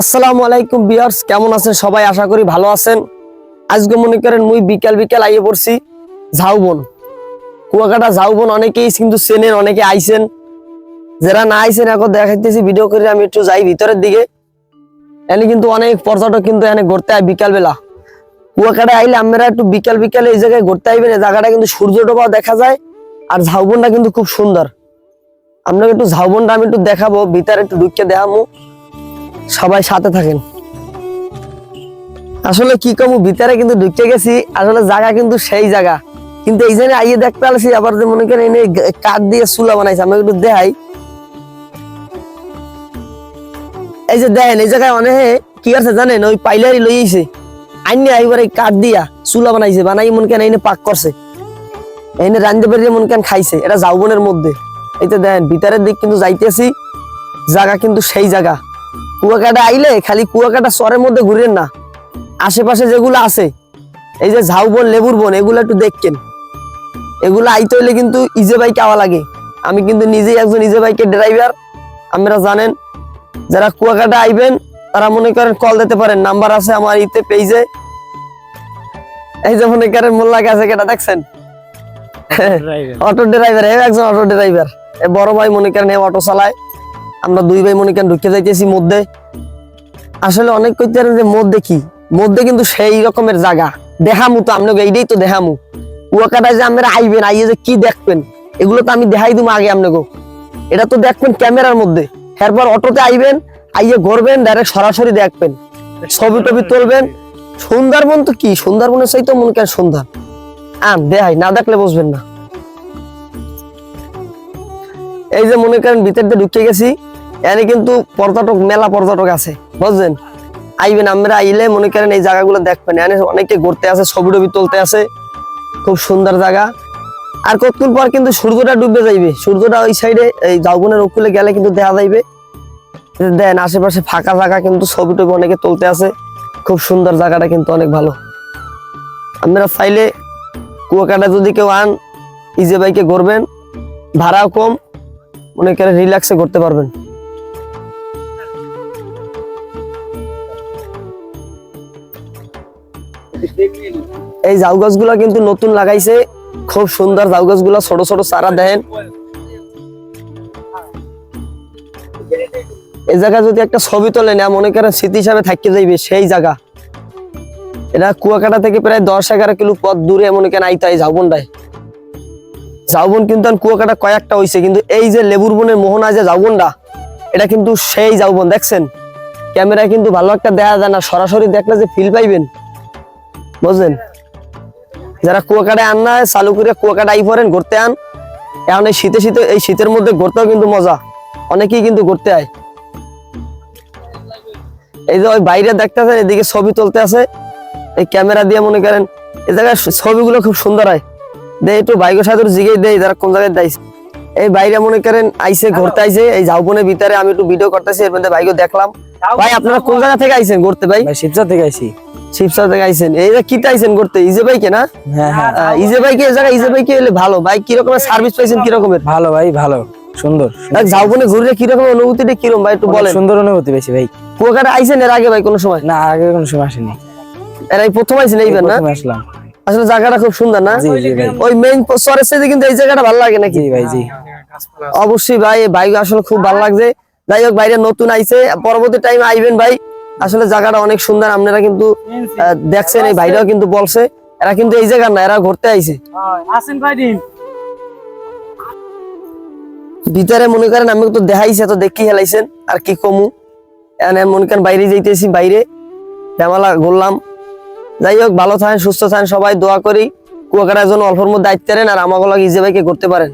আসসালামু আলাইকুম বিয়ার্স কেমন আছেন সবাই? আশা করি ভালো আছেন। আজকে মনে করেন মুই বিকাল বিকাল আইয়ে পড়ছি ঝাউবন। কুয়াকাটা ঝাউবন, অনেকেই কিন্তু চেনেন, অনেকে আইছেন। যারা না আইছেন, এখন দেখাইতেছি, ভিডিও করে আমি একটু যাই ভিতরের দিকে। এনে কিন্তু অনেক পর্যটক কিন্তু এনে ঘুরতে হয় বিকাল বেলা কুয়াকাটা আইলে আমরা একটু বিকাল বিকালে এই জায়গায় ঘুরতে আইবেন, এই জায়গাটা কিন্তু সূর্য ডোবাও দেখা যায়, আর ঝাউবনটা কিন্তু খুব সুন্দর। আপনাকে একটু ঝাউবনটা আমি একটু দেখাবো, ভিতরে একটু ঢুকে দেখাবো সবাই সাথে থাকেন। আসলে কি কমু, ভিতরে কিন্তু ঢুকে গেছি, আসলে জায়গা কিন্তু সেই জায়গা। কিন্তু এই জন্য আইয়ে দেখতে পারছি আবার যে মনে করেন এনে কাঠ দিয়ে চুলা বানাইছে, আমি একটু দেখাই। এই যে দেখেন, এই জায়গায় অনেক কি আছে জানেন, ওই পাইলারি লইছে আইনে আইবার এই কাঠ দিয়া চুলা বানাইছে, বানাই মন কেন এনে পাক করছে। এনে রান্ধতে পেরে মন কেন খাইছে, এটা যাওবনের মধ্যে। এই যে দেখেন, ভিতরের দিক কিন্তু যাইতেছি, জায়গা কিন্তু সেই জায়গা। কুয়াকাটা আইলে খালি কুয়াকাটা চরের মধ্যে ঘুরেন না। আশেপাশে যেগুলো আছে এই যে ঝাউবন লেবুর বন এগুলো একটু দেখকেন এগুলো আইতে হইলে কিন্তু ইজে বাইক আওয়া লাগে। আমি কিন্তু নিজেই একজন ইজে বাইকের ড্রাইভার। আপনারা জানেন যারা কুয়াকাটা আইবেন তারা মনে করেন কল দিতে পারেন। নাম্বার আছে আমার ইতে পেজে এই যে মনে করেন মোল্লা কাছে কেটা দেখছেন? Auto driver. একজন অটো ড্রাইভার। বড় ভাই মনে করেন অটো চালায়। আমরা দুই ভাই মনে করেন ঢুকে যাইতেছি মধ্যে। আসলে অনেক কইতে যে মধ্যে কি? মধ্যে কিন্তু সেই রকমের জায়গা। দেখামু তো আপনাকে এইটাই তো দেখামু। যে আপনারা আইবেন, আইয়ে যে কি দেখবেন? এগুলো তো আমি দেখাই আগে আপনাকে এটা তো দেখবেন ক্যামেরার মধ্যে। অটোতে আইবেন, আইয়ে ঘুরবেন ডাইরেক্ট সরাসরি দেখবেন। ছবি টবি তুলবেন। সুন্দরবন তো কি? সুন্দরবনের সেই তো মনে করেন সুন্দর। আন দেখাই, না দেখলে বুঝবেন না। এই যে মনে করেন ভিতর দিয়ে ঢুকে গেছি। এখানে কিন্তু পর্যটক, মেলা পর্যটক আছে বুঝলেন আইবেন আমরা, আইলে মনে করেন এই জায়গাগুলো দেখবেন। এখানে অনেকে ঘুরতে আছে ছবি টবি তুলতে আছে খুব সুন্দর জায়গা। আর কতক্ষণ পর কিন্তু সূর্যটা ডুবে যাইবে। সূর্যটা ওই সাইডে, এই জাউবনের উপকূলে গেলে কিন্তু দেখা যাইবে। দেন আশেপাশে ফাঁকা জায়গা কিন্তু ছবি টবি অনেকে তুলতে আছে খুব সুন্দর জায়গাটা কিন্তু অনেক ভালো। আপনারা চাইলে কুয়াকাটা যদি কেউ আন, ইজে বাইকে ঘুরবেন। ভাড়াও কম। মনে করে রিল্যাক্সে করতে পারবেন। এই জাউ গাছগুলো কিন্তু নতুন লাগাইছে। খুব সুন্দর জাউ গাছগুলো, ছোট ছোট চারা দেন এই জায়গা যদি একটা ছবি তোলে না মনে করেন স্মৃতি হিসাবে থাকতে যাইবে, সেই জায়গা। এটা কুয়াকাটা থেকে প্রায় দশ এগারো কিলো পথ দূরে মনে করেন আইতে হয় ঝাউবনটায় ঝাউবন কিন্তু কুয়াকাটা কয়েকটা হইছে, কিন্তু এই যে লেবুর বনের মোহনা যে ঝাউবনটা এটা কিন্তু সেই ঝাউবন দেখছেন? ক্যামেরায় কিন্তু ভালো একটা দেখা যায় না, সরাসরি দেখলে যে ফিল পাইবেন। বুঝলেন? যারা কুয়াকাটায় আন না চালু করে কুয়াকাটা আই পড়েন ঘুরতে আন। এখন এই শীতে শীতে এই শীতের মধ্যে ঘুরতেও কিন্তু মজা। অনেকেই কিন্তু ঘুরতে আয়। এই যে ওই বাইরে দেখতেছেন এদিকে ছবি তুলতে আছে। এই ক্যামেরা দিয়ে মনে করেন এই জায়গায় ছবিগুলো খুব সুন্দর হয়। দে একটু বাইকের সাথে জিগে দেই যারা কোন জায়গায় দেয়। এই বাইরে মনে করেন আইসে ঘুরতে আইছে এই ঝাউবনের ভিতরে আমি একটু ভিডিও করতেছি এর মধ্যে বাইকও দেখলাম। ভাই আপনারা কোন জায়গা থেকে আইছেন ঘুরতে ভাই? ভাই শিবচর থেকে আইছি। শিবসা থেকে আইছেন এই কিতে আইছেন ঘুরতে ইজে বাইকে না? হ্যাঁ হ্যাঁ। ইজে বাইকে এই ইজে বাইকে এলে ভালো। বাইক কি রকমের সার্ভিস পাইছেন কি রকমের? ভালো ভাই ভালো। সুন্দর ঝাউবনে ঘুরলে কি রকমের অনুভূতিটা কীরকম ভাই একটু বলেন। সুন্দর অনুভূতি পেয়েছি ভাই। কুয়াকাটা আইছেন এর আগে ভাই কোনো সময়? না আগে কোনো সময় আসেনি। এর এই প্রথম আইছেন এইবার না? আসলাম। আসলে জায়গাটা খুব সুন্দর না? ভাই। ওই মেইন সরের সাথে কিন্তু এই জায়গাটা ভালো লাগে নাকি? ভাই জি। অবশ্যই ভাই বাইক আসলে খুব ভালো লাগছে। যাই হোক বাইরে নতুন আইছে। পরবর্তী টাইম আইবেন ভাই। আসলে জায়গাটা অনেক সুন্দর আপনারা কিন্তু দেখছেন এই ভাইরাও কিন্তু বলছে এরা কিন্তু এই জায়গা না এরা ঘুরতে আইছে। আসেন ভাই দিন। ভিতরে মনে করেন আমি তো দেখাইছে তো দেখি হেলাইছেন আর কি কমু? এনে মনে করেন বাইরে যাইতেছি বাইরে। ঝামেলা ঘুরলাম যাই হোক ভালো থাকেন সুস্থ থাকেন সবাই দোয়া করি কুয়াকাটার জন্য অল্পর মধ্যে দায়িত্ব আর আমাকে লাগে ইজে ভাইকে করতে পারেন।